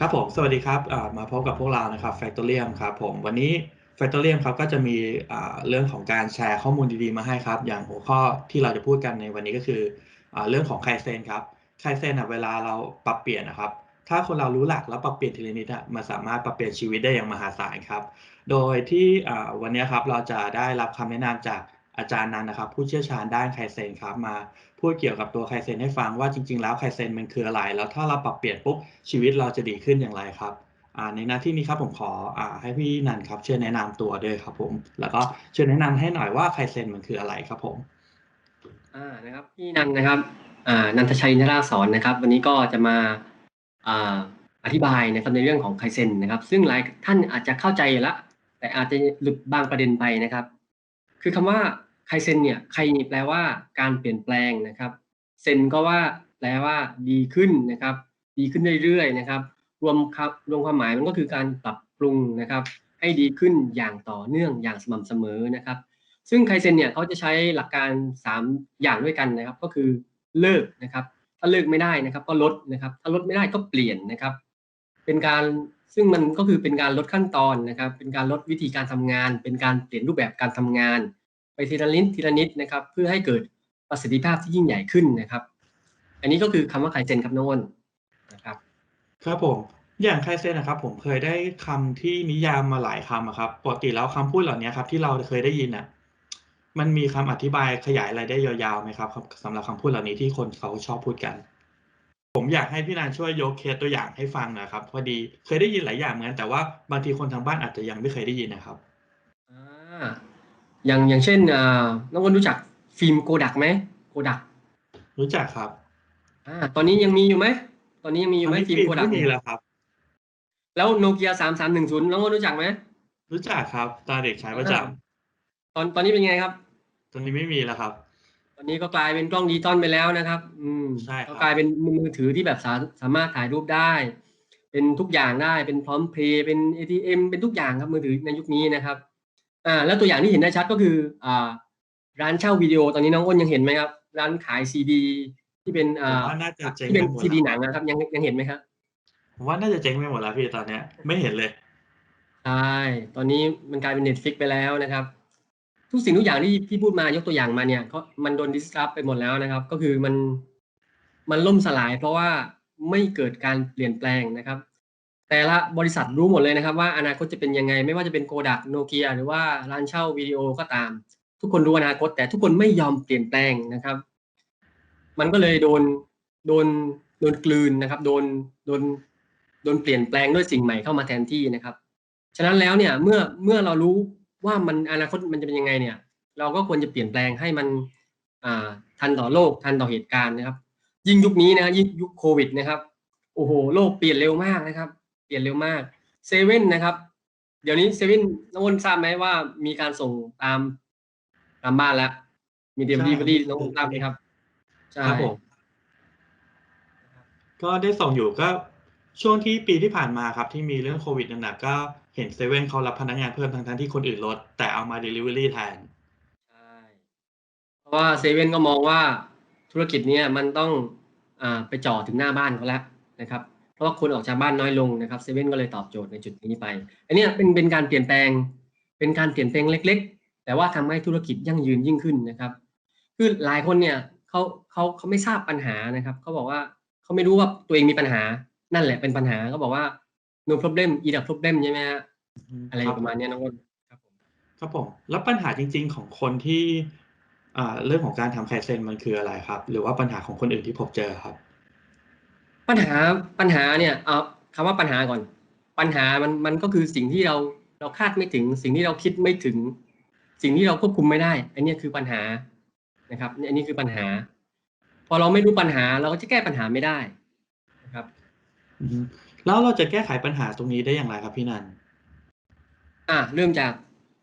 ครับผม สวัสดีครับ มาพบกับพวกเรานะครับ Factorium ครับผม วันนี้ Factorium ครับก็จะมีเรื่องของการแชร์ข้อมูลดีๆมาให้ครับ อย่างหัวข้อที่เราจะพูดกันในวันนี้ก็คืออเรื่องของไคเซนครับ ไคเซนอะเวลาเราปรับเปลี่ยนนะครับ ถ้าคนเรารู้หลักแล้วปรับเปลี่ยนทีละนิดอะมันสามารถปรับเปลี่ยนชีวิตได้อย่างมหาศาลครับ โดยที่วันนี้ครับเราจะได้รับคำแนะนำจาก อาจารย์นันนะครับ ผู้เชี่ยวชาญด้านไคเซนครับมาพูดเกี่ยวกับตัวไคเซนให้ฟังว่าจริง ๆ แล้วไคเซนมันคืออะไร แล้วถ้าเราปรับเปลี่ยนปุ๊บชีวิตเราจะดีขึ้นอย่างไรครับในหน้าที่นี้ครับผมขออให้พี่นันครับช่วยแนะนำตัวด้วยครับผมแล้วก็ช่วยแนะนำให้หน่อยว่าไคเซนมันคืออะไรครับผมอ่านะครับพี่นันนะครับอ่านันทชัยนราสอนนะครับ วันนี้ก็จะมาอ่าอธิบายนะครับในเรื่องของไคเซนนะครับ ซึ่งหลายท่านอาจจะเข้าใจละ แต่อาจจะหลุดบางประเด็นไปนะครับ คือคำว่า ไคเซนเนี่ยไคนี่แปลว่าการเปลี่ยนแปลงนะครับ เซนก็ว่าแปลว่าดีขึ้นนะครับ ดีขึ้นเรื่อยๆนะครับ รวมครับรวมความหมายมันก็คือการปรับปรุงนะครับ ให้ดีขึ้นอย่างต่อเนื่องอย่างสม่ำเสมอนะครับ ซึ่งไคเซนเนี่ยเขาจะใช้หลักการ 3 อย่างด้วยกันนะครับ ก็คือเลิกนะครับ ถ้าเลิกไม่ได้นะครับ ก็ลดนะครับ ถ้าลดไม่ได้ก็เปลี่ยนนะครับ เป็นการซึ่งมันก็คือเป็นการลดขั้นตอนนะครับ เป็นการลดวิธีการทำงาน เป็นการเปลี่ยนรูปแบบการทำงาน ไปทีละนิดทีละนิดนะครับ เพื่อให้เกิดประสิทธิภาพที่ยิ่งใหญ่ขึ้นนะครับ อันนี้ก็คือคำว่าไคเซนครับโน้นนะครับครับผมอย่างไคเซนนะครับ ผมเคยได้คำที่นิยามมาหลายคำอะครับปกติแล้วคำพูดเหล่านี้ครับ ที่เราเคยได้ยินอะมันมีคำอธิบายขยายอะไรได้ยาวๆไหมครับสำหรับคำพูดเหล่านี้ที่คนเขาชอบพูดกัน ผมอยากให้พี่นันช่วยยกเคสตัวอย่างให้ฟังหนะครับพอดีเคยได้ยินหลายอย่างเหมือนกันแต่ว่าบางทีคนทางบ้านอาจจะยังไม่เคยได้ยินนะครับอ่า อย่างอย่างเช่นอ่าน้องคนรู้จักฟิล์มโกดักไหมโกดัก รู้จักครับอ่าตอนนี้ยังมีอยู่ไหมตอนนี้ยังมีอยู่ไหมตนนี้ฟิล์มโกดักไม่มีแล้วครับ แล้วโนเกียสามสามหนึ่งศูนย์น้องคนรู้จักไหมรู้จักครับ ตอนเด็กใช้ประจำตอนตอนนี้เป็นไงครับ ตอนนี้ไม่มีแล้วครับ ตอนนี้ก็กลายเป็นกล้องดิจิตอลไปแล้วนะครับ อืมใช่ครับก็กลายเป็นมือถือที่แบบสาสามารถถ่ายรูปได้ เป็นทุกอย่างได้เป็นพร้อมเพย์เป็น ATM เป็นทุกอย่างครับมือถือในยุคนี้นะครับ อ่าแล้วตัวอย่างที่เห็นได้ชัดก็คืออ่าร้านเช่าวิดีโอตอนนี้น้องอ้นยังเห็นไหมครับ ร้านขายซีดีที่เป็นผมอ่าว่าน่าจะเจ๊งที่เป็นไปหมดซีดีหแล้นัวงนะครับยังยังเห็นไหมครับผมว่าน่าจะเจ๊งไปหมดแล้วพี่ตอนเนี้ย ไม่เห็นเลย ใช่ตอนนี้มันกลายเป็นเน็ตฟิกไปแล้วนะครับ ทุกสิ่งทุกอย่างที่พี่พูดมายกตัวอย่างมาเนี่ยก็มันโดนดิสครับไปหมดแล้วนะครับ ก็คือมันมันล่มสลายเพราะว่าไม่เกิดการเปลี่ยนแปลงนะครับ แต่ละบริษัทรู้หมดเลยนะครับ ว่าอนาคตจะเป็นยังไง ไม่ว่าจะเป็นโกดักโนเกียหรือว่าร้านเช่าวิดีโอก็ตาม ทุกคนรู้อนาคต แต่ทุกคนไม่ยอมเปลี่ยนแปลงนะครับ มันก็เลยโดนโดนโดนกลืนนะครับ โดนโดนโดนเปลี่ยนแปลงด้วยสิ่งใหม่เข้ามาแทนที่นะครับ ฉะนั้นแล้วเนี่ยเมื่อเมื่อเรารู้ว่ามันอนาคตมันจะเป็นยังไงเนี่ย เราก็ควรจะเปลี่ยนแปลงให้มันอ่าทันต่อโลกทันต่อเหตุการณ์นะครับ ยิ่งยุคนี้นะยิ่งยุคโควิดนะครับโอ้โห โลกเปลี่ยนเร็วมากนะครับ เปลี่ยนเร็วมากเซเว่นนะครับ เดี๋ยวนี้เซเว่นน้องอ้นทราบไหมว่ามีการส่งตามตามบ้านแล้ว มีเดลิเวอรี่น้องอ้นทราบไหมครับใช่ครับผมก็ได้ส่งอยู่ก็ช่วงที่ปีที่ผ่านมาครับ ที่มีเรื่องโควิดหนักๆก็เห็นเซเว่นเขารับพนักงานเพิ่มทั้งๆที่คนอื่นลดแต่เอามา Delivery แทนใช่เพราะว่าเซเว่นก็มองว่าธุรกิจเนี้ยมันต้องอ่าไปจ่อถึงหน้าบ้านเขาแล้วนะครับเพ ราะว่าคนออกจากบ้านน้อยลงนะครับเซเว่นก็เลยตอบโจทย์ในจุดนี้ไป อันเนี้ยเป็นเป็นการเปลี่ยนแปลง เป็นการเปลี่ยนแปลงเล็ก ๆ แต่ว่าทำให้ธุรกิจยั่งยืนยิ่งขึ้นนะครับ คือหลายคนเนี่ยเขาเขาเขาไม่ทราบปัญหานะครับเขาบอกว่าเขาไม่รู้ว่าตัวเองมีปัญหานั่นแหละเป็นปัญหาเขาบอกว่า no problem is a problem ใช่ไหมฮะอะไรประมาณเนี้ยน้องอ้นครับผมครับผมแล้วปัญหาจริง ๆ ของคนที่อ่าเรื่องของการทำไคเซนมันคืออะไรครับ หรือว่าปัญหาของคนอื่นที่พบเจอครับ ปัญหาปัญหาเนี่ยเอาคำว่าปัญหาก่อน ปัญหามันมันก็คือสิ่งที่เราเราคาดไม่ถึง สิ่งที่เราคิดไม่ถึง สิ่งที่เราควบคุมไม่ได้ อันเนี้ยคือปัญหานะครับอันนี้คือปัญหา พอเราไม่รู้ปัญหาเราก็จะแก้ปัญหาไม่ได้นะครับอืมแล้วเราจะแก้ไขปัญหาตรงนี้ได้อย่างไรครับพี่นันอะเริ่มจาก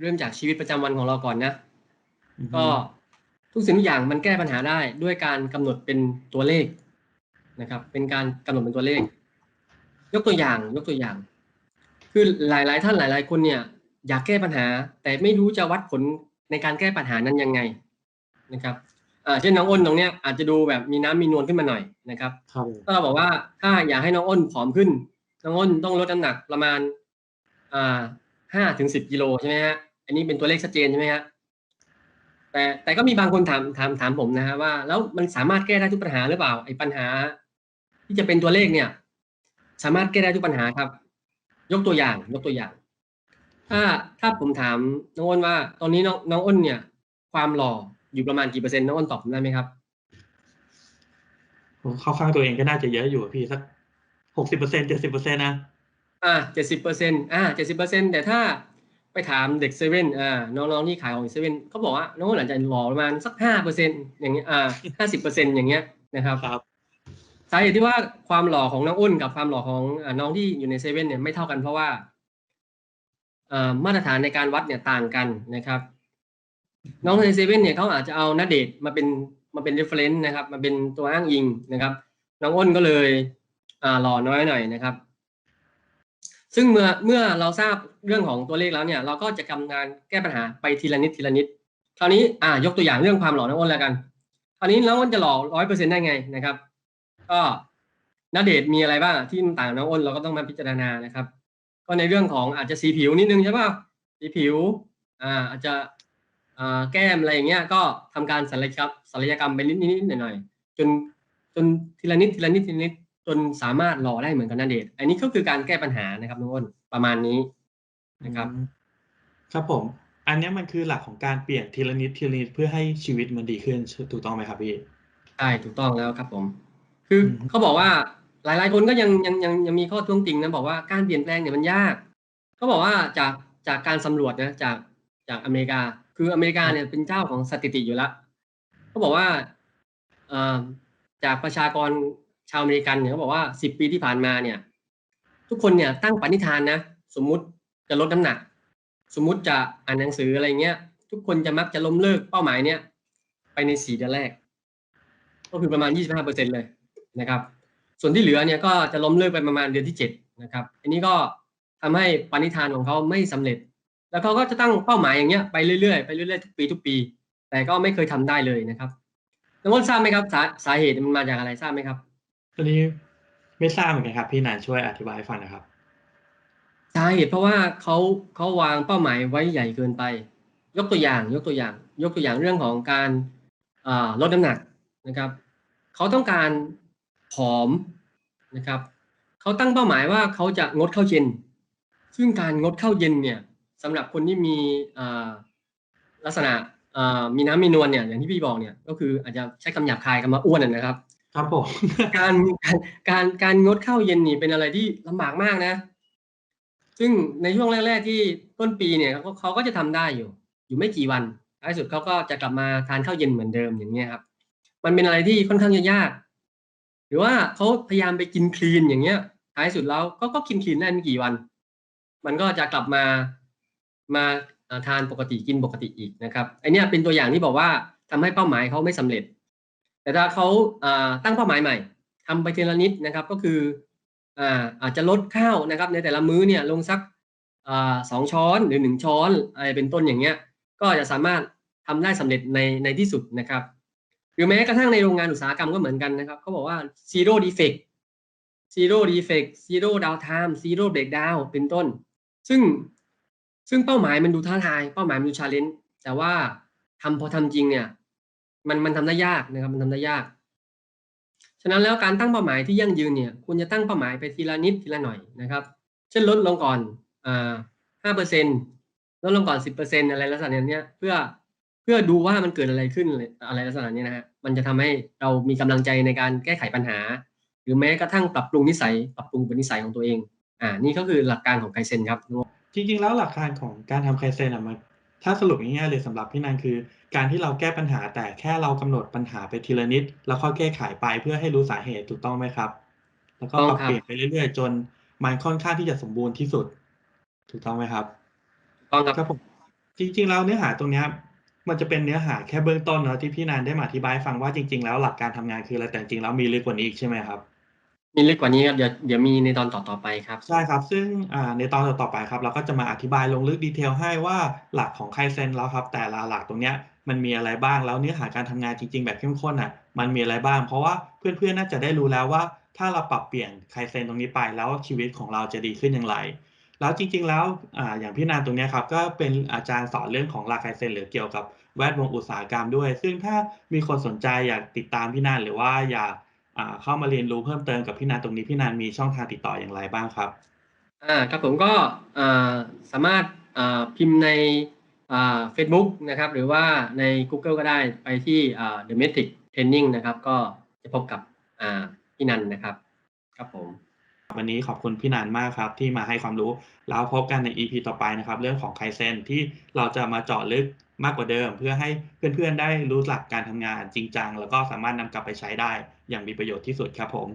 เริ่มจากชีวิตประจำวันของเราก่อนนะอือฮึก็ทุกสิ่งทุกอย่างมันแก้ปัญหาได้ด้วยการกำหนดเป็นตัวเลข นะครับ เป็นการกำหนดเป็นตัวเลข ยกตัวอย่างยกตัวอย่าง คือหลาย ๆ ท่านหลาย ๆ คนเนี่ย อยากแก้ปัญหา แต่ไม่รู้จะวัดผลในการแก้ปัญหานั้นยังไงนะครับอ่าเช่นน้องอ้นตรงเนี้ยอาจจะดูแบบมีน้ำมีนวลขึ้นมาหน่อยนะครับ ครับถ้าเราบอกว่าถ้าอยากให้น้องอ้นผอมขึ้น น้องอ้นต้องลดน้ำหนักประมาณอ่าห้าถึงสิบกิโลใช่ไหมฮะอันนี้เป็นตัวเลขชัดเจนใช่ไหมฮะแต่แต่ก็มีบางคนถามถามถามผมนะฮะว่า แล้วมันสามารถแก้ได้ทุกปัญหาหรือเปล่าไอ้ปัญหา ที่จะเป็นตัวเลขเนี่ย สามารถแก้ได้ทุกปัญหาครับ ยกตัวอย่าง ยกตัวอย่าง ถ้าถ้าผมถามน้องอ้นว่า ตอนนี้น้องน้องอ้นเนี่ย ความหล่ออยู่ประมาณกี่เปอร์เซ็นต์น้องอ้นตอบผมได้ไหมครับผมเข้าข้างตัวเองก็น่าจะเยอะอยู่อะพี่สักหกสิบเปอร์เซ็นเจ็ดสิบเปอร์เซ็นนะอ่าเจ็ดสิบเปอร์เซ็นต์อ่าเจ็ดสิบเปอร์เซ็นต์แต่ถ้าไปถามเด็กเซเว่นอ่าน้องๆที่ขายของเซเว่นเขาบอกว่าน้องอ้นอาจจะหล่อประมาณสักห้าเปอร์เซ็นต์อย่างเงี้ยอ่าห้าสิบเปอร์เซ็นต์อย่างเงี้ยนะครับครับสาเหตุที่ว่าความหล่อของน้องอ้นกับความหล่อของน้องที่อยู่ในเซเว่นเนี่ยไม่เท่ากันเพราะว่ามาตรฐานในการวัดเนี่ยต่างกันนะครับ น้องในเซเว่นเนี่ยเขาอาจจะเอาน้าเดทมาเป็นมาเป็น reference นะครับมาเป็นตัวอ้างอิงนะครับ น้องอ้นก็เลยอ่าหล่อน้อยหน่อยนะครับ ซึ่งเมื่อเมื่อเราทราบเรื่องของตัวเลขแล้วเนี่ย เราก็จะทำงานแก้ปัญหาไปทีละนิดทีละนิดคราวนี้อ่ายกตัวอย่างเรื่องความหล่อน้องอ้นแล้วกันคราวนี้น้องอ้นจะหล่อร้อยเปอร์เซ็นต์ได้ไงนะครับ ก็ณเดชน์มีอะไรบ้างที่มันต่างกับน้องอ้นเราก็ต้องมาพิจารณานะครับ ก็ในเรื่องของอาจจะสีผิวนิดนึงใช่ป่ะสีผิวอ่าอาจจะอ่าแก้มอะไรอย่างเงี้ยก็ทำการศัลยกรรมศัลยกรรมไปนิดนิดๆหน่อยๆจนจนทีละนิดทีละนิดทีละนิดจนสามารถหล่อได้เหมือนกับณเดชน์อันนี้ก็คือการแก้ปัญหานะครับน้องอ้นประมาณนี้นะครับอืมครับผมอันเนี้ยมันคือหลักของการเปลี่ยนทีละนิดทีละนิดเพื่อให้ชีวิตมันดีขึ้นถูกต้องไหมครับพี่ใช่ถูกต้องแล้วครับผม คืออมเขาบอกว่าหลาย ๆ คนก็ยังยังยังยังมีข้อท้วงติงนะบอกว่าการเปลี่ยนแปลงเนี่ยมันยากเขาบอกว่าจากจากการสำรวจนะจากจากอเมริกา คืออเมริกาเนี่ยเป็นเจ้าของสถิติอยู่แล้วเขาบอกว่าเอ่อจากประชากรชาวอเมริกันเนี่ยเขาบอกว่าสิบปีที่ผ่านมาเนี่ย ทุกคนเนี่ยตั้งปณิธานนะสมมุติจะลดน้ำหนัก สมมุติจะอ่านหนังสืออะไรเงี้ย ทุกคนจะมักจะล้มเลิกเป้าหมายเนี่ย ไปในสี่เดือนแรก ก็คือประมาณ25เปอร์เซ็นเลย นะครับ ส่วนที่เหลือเนี่ยก็จะล้มเลิกไปประมาณเดือนที่7นะครับอันนี้ก็ทำให้ปณิธานของเขาไม่สำเร็จ แล้วเขาก็จะตั้งเป้าหมายอย่างเงี้ยไปเรื่อยๆไปเรื่อยๆทุกปีทุกปี แต่ก็ไม่เคยทำได้เลยนะครับน้องอ้นทราบไหมครับสาสาเหตุมันมาจากอะไรทราบไหมครับอันนี้ไม่ทราบเหมือนกันครับ พี่นันช่วยอธิบายให้ฟังหนะครับสาเหตุเพราะว่าเขาเขาวางเป้าหมายไว้ใหญ่เกินไป ยกตัวอย่าง ยกตัวอย่าง ยกตัวอย่างเรื่องของการอ่าลดน้ำหนักนะครับเขาต้องการ ผอมนะครับเขาตั้งเป้าหมายว่าเขาจะงดข้าวเย็น ซึ่งการงดข้าวเย็นเนี่ยสำหรับคนที่มีอ่าลักษณะอ่ามีน้ำมีนวลเนี่ยอย่างที่พี่บอกเนี่ยก็คืออาจจะใช้คำหยาบคายคำว่าอ้วนนะนะครับ ครับผมการการการการงดข้าวเย็นนี่เป็นอะไรที่ลำบากมากนะ ซึ่งในช่วงแรก ๆ ที่ต้นปีเนี่ยเขาเขาก็จะทำได้อยู่ อยู่ไม่กี่วันท้ายสุดเขาก็จะกลับมาทานข้าวเย็นเหมือนเดิมอย่างเงี้ยครับ มันเป็นอะไรที่ค่อนข้างจะยาก หรือว่าเขาพยายามไปกินคลีนอย่างเงี้ยท้ายสุดแล้วก็ก็กินคลีนได้ไม่กี่วัน มันก็จะกลับมามาทานปกติกินปกติอีกนะครับไอเนี้ยเป็นตัวอย่างที่บอกว่าทำให้เป้าหมายเขาไม่สำเร็จ แต่ถ้าเขาตั้งเป้าหมายใหม่ทำไปทีละนิดนะครับก็คืออาอาจจะลดข้าวนะครับ ในแต่ละมื้อเนี่ยลงสักอสองช้อนหรือหนึ่งช้อนอะไรเป็นต้นอย่างเงี้ย ก็จะสามารถทำได้สำเร็จในในที่สุดนะครับ หรือแม้กระทั่งในโรงงานอุตสาหกรรมก็เหมือนกันนะครับเขาบอกว่า zero defect zero defect zero downtime zero breakdown เป็นต้น ซึ่งซึ่งเป้าหมายมันดูท้าทาย เป้าหมายมันดูชาเลนจ์แต่ว่าทำพอทำจริงเนี่ย มันมันทำได้ยากนะครับ มันทำได้ยาก ฉะนั้นแล้วการตั้งเป้าหมายที่ยั่งยืนเนี่ยควรจะตั้งเป้าหมายไปทีละนิดทีละหน่อยนะครับ เช่นลดลงก่อนอ่าห้าเปอร์เซ็นลดลงก่อนสิบเปอร์เซ็นอะไรลักษณะเนี้ยเพื่อ เพื่อดูว่ามันเกิดอะไรขึ้นอะไรลักษณะเนี้ยนะฮะมันจะทำให้เรามีกำลังใจในการแก้ไขปัญหา หรือแม้กระทั่งปรับปรุงนิสัย ปรับปรุงเป็นนิสัยของตัวเอง อ่า นี่ก็คือหลักการของไคเซนครับจริงๆแล้วหลักการของการทำไคเซนอะมันถ้าสรุปง่ายๆเลยสำหรับพี่นันคือ การที่เราแก้ปัญหาแต่แค่เรากำหนดปัญหาไปทีละนิด แล้วค่อยแก้ไขไปเพื่อให้รู้สาเหตุถูกต้องไหมครับ แล้วก็ปรับเปลี่ยนไปเรื่อยๆ จนมันค่อนข้างที่จะสมบูรณ์ที่สุด ถูกต้องไหมครับต้องครับครับผมจริง ๆ แล้วเนื้อหาตรงเนี้ย มันจะเป็นเนื้อหาแค่เบื้องต้นเนอะที่พี่นันได้มาอธิบายให้ฟังว่าจริง ๆ แล้วหลักการทำงานคืออะไรแต่จริงๆแล้วมีลึกกว่านี้อีกใช่ไหมครับ มีลึกกว่านี้ครับเดี๋ยวเดี๋ยวมีในตอนต่อๆไปครับ ใช่ครับ ซึ่งอ่าในตอนต่อๆไปครับ เราก็จะมาอธิบายลงลึกดีเทลให้ว่าหลักของไคเซนแล้วครับ แต่ละหลักตรงเนี้ยมันมีอะไรบ้างแล้วเนื้อหาการทำงานจริง ๆ แบบเข้มข้นอะ มันมีอะไรบ้าง เพราะว่าเพื่อนๆน่าจะได้รู้แล้วว่า ถ้าเราปรับเปลี่ยนไคเซนตรงนี้ไปแล้วชีวิตของเราจะดีขึ้นอย่างไร แล้วจริงๆแล้วออย่างพี่นันตรงนี้ครับก็เป็นอาจารย์สอนเรื่องของหลักไคเซนหรือเกี่ยวกับแวดวงอุตสาหกรรมด้วย ซึ่งถ้ามีคนสนใจอยากติดตามพี่นันหรือว่าอยากเข้ามาเรียนรู้เพิ่มเติมกับพี่นันตรงนี้พี่นันมีช่องทางติดต่ออย่างไรบ้างครับอ่าครับผมก็สามารถพิมพ์ในอ่า Facebook นะครับหรือว่าใน Google ก็ได้ไปที่ The Metric Training นะครับ ก็จะพบกับพี่นันนะครับ ครับผม วันนี้ขอบคุณพี่นันมากครับ ที่มาให้ความรู้ แล้วพบกันใน EP ต่อไปนะครับ เรื่องของไคเซนที่เราจะมาเจาะลึกมากกว่าเดิม เพื่อให้เพื่อนๆได้รู้หลักการทำงานจริงจังแล้วก็สามารถนำกลับไปใช้ได้อย่างมีประโยชน์ที่สุดครับผม